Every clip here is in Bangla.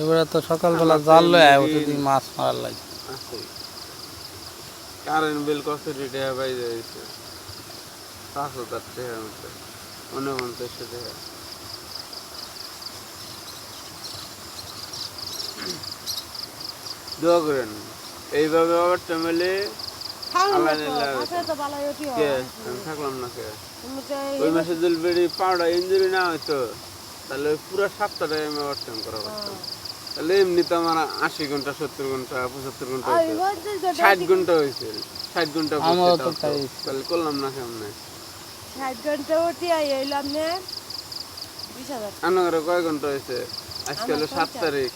এবারে তো সকালবেলা জাল লয়ে আয় যদি মাছ মারার লাগে। কারেন্ট বিল কত টাকা পাই যাইছে পাঁচ হাজার টাকার মতো। উনপঞ্চাশশো টাকা। দোয়া করেন এইভাবে আবার টামেলে আমি থাকলাম না কে? ওই মাসে জলবেড়ি পাউডার ইঞ্জুরি না হইতো তাহলে ওই পুরো ওভার টাইম করা পারতাম তাহলে এমনি তো আমার আশি ঘণ্টা সত্তর ঘণ্টা পঁচাত্তর ঘণ্টা ষাট ঘণ্টা হয়েছে ষাট ঘণ্টা। তাহলে করলাম না কেমনে? ষাট ঘণ্টা উঠি এলাম আপনার কয় ঘণ্টা হয়েছে আজকে হলো সাত তারিখ।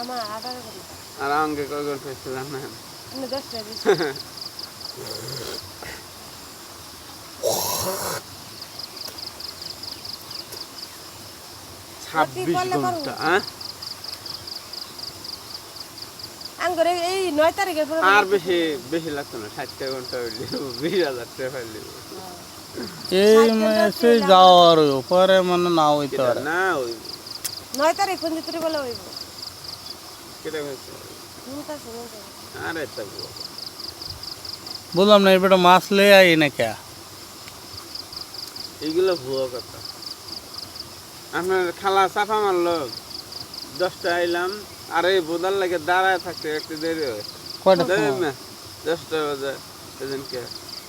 আমার আঠারো ঘণ্টা। আর আমাকে কয় ঘণ্টা হয়েছে জানেন? দশটা ছাব্বিশ ঘণ্টা হ্যাঁ? আঙ্গরে এই নয় তারিখের পরে আর বেশি বেশি লাগতো না ষাটটা ঘণ্টা হইলে বিশ হাজার টাকা এই মাসে যাওয়ার পরে মানে না হইতে পারে। না ওই নয় তারিখ কোন বলে হইব? কেটে হয়েছে আরে তা বললাম না এবারে মাছ লে আই না কে? এইগুলো ভুয়ো কথা। আপনার খালা চাপা মারলো দশটা আইলাম আর এই বোদার লাগে দাঁড়ায় থাকতে একটু দেরি হয়। কয়টা সময়? দশটা বাজে সেদিনকে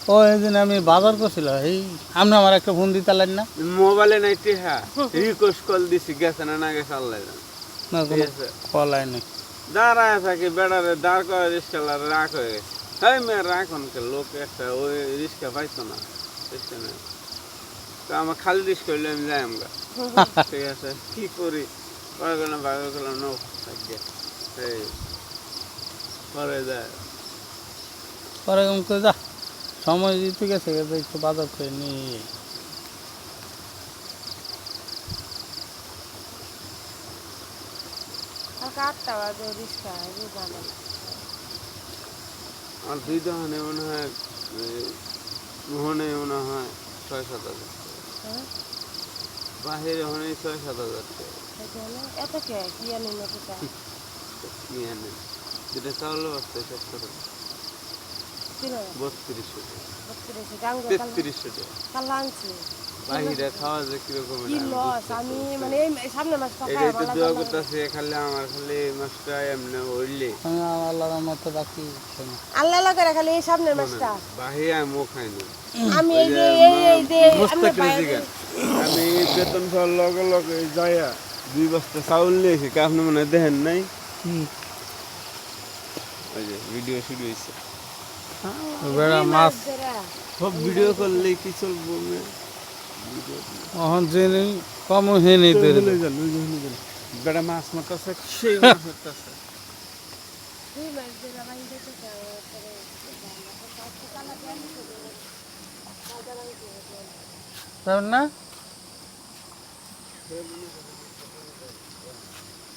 ও এইদিন আমি বাজার করছিল এই আপনি আমার একটা ফোন দিতে পারলেন না? মোবাইলে নাই টিহা। রিকোয়েস্ট কল দিছি গেছে না না গেছে আল্লাহ না ঠিক কোনো আছে দাঁড়ায় থাকি বেড়ারে দাঁড় করে রিক্সাওয়ালা রাখ হয়ে গেছে। হ্যাঁ মেয়ে রাখুন লোক একটা ওই রিক্সা পাইতো না? তো আমার খালি রিক্সা হইলে আমি যাই আমরা ঠিক আছে কি করি? পরে গেলাম বাইরে গেলাম নো থাকবে এই পরে যায় পরে এরকম করে যা সময় দিতে গেছে গেছে একটু বাজার করে নিয়ে আর দুই দোকানে মনে হয় মোহনে মনে হয় ছয় সাত হাজার বাহিরে ওখানে ছয় সাত হাজার এত কে? কি আনি কি আনে যেটা চাউল বত্রিশশো তেত্রিশশো টাকা। বাহিরে খাওয়া কীরকম আমি। মানে সামনে মাসটা এটাই তো দোয়া করতেছে খালি আমার খালি এই এমনি হইলে। আল্লাহর মতো রাখি আল্লাহ লাগে খালি এই সামনের মাসটা। বাহিরে আমি মুখ খাইনি আমি এই যে এই এই যে আমি মুস্তাক বাইরে- রেজিগান আমি বেতন পাওয়ার লগে লগে যাইয়া দুই বস্তা চাউল নিয়েছি কা আপনি মনে হয় দেখেন নাই? ওই যে ভিডিও শুরু হয়েছে বেড়া মাছ। সব ভিডিও করলে কি চলবো না এখন জেনে কম হেনি তৈরি বেড়া মাছ মারতেছে সেই মাছ মারতেছে। না?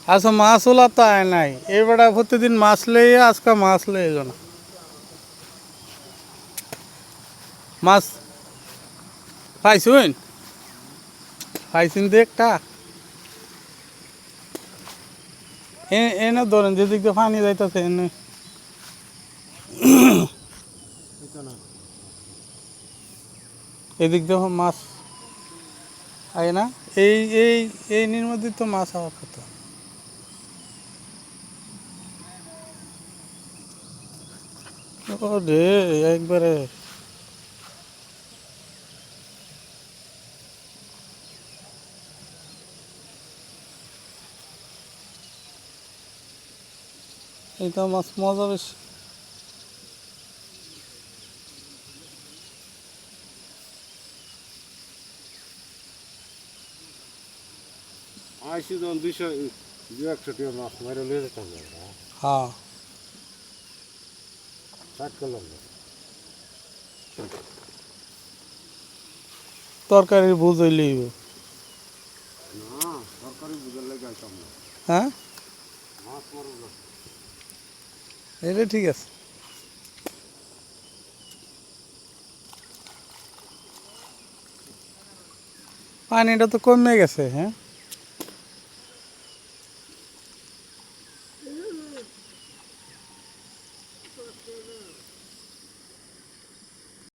আচ্ছা মাছ ওলা তো আয় নাই। এবারে প্রতিদিন মাছ লই আজকে মাছ লই না। মাছ পাইছুন? পাইছুন দেখটা এ- এনে ধরেন যেদিক দিয়ে পানি যাইতেছে, এনে। এদিক দিয়ে মাছ আয় না। এই এই এই নির মধ্যে তো মাছ হওয়ার কথা। একবারে। এইটা মাছ মজা বেশি। আইসি যখন দুইশো দু একশো টাকা মাছ মারে লিয়ে যেতাম হ্যাঁ ষাট করলাম না তরকারির বুঝ হইলেই না সরকারি বুঝার লেগে আইতাম না হ্যাঁ মাছ মারো না এটা ঠিক আছে পানিটা তো কমে গেছে হ্যাঁ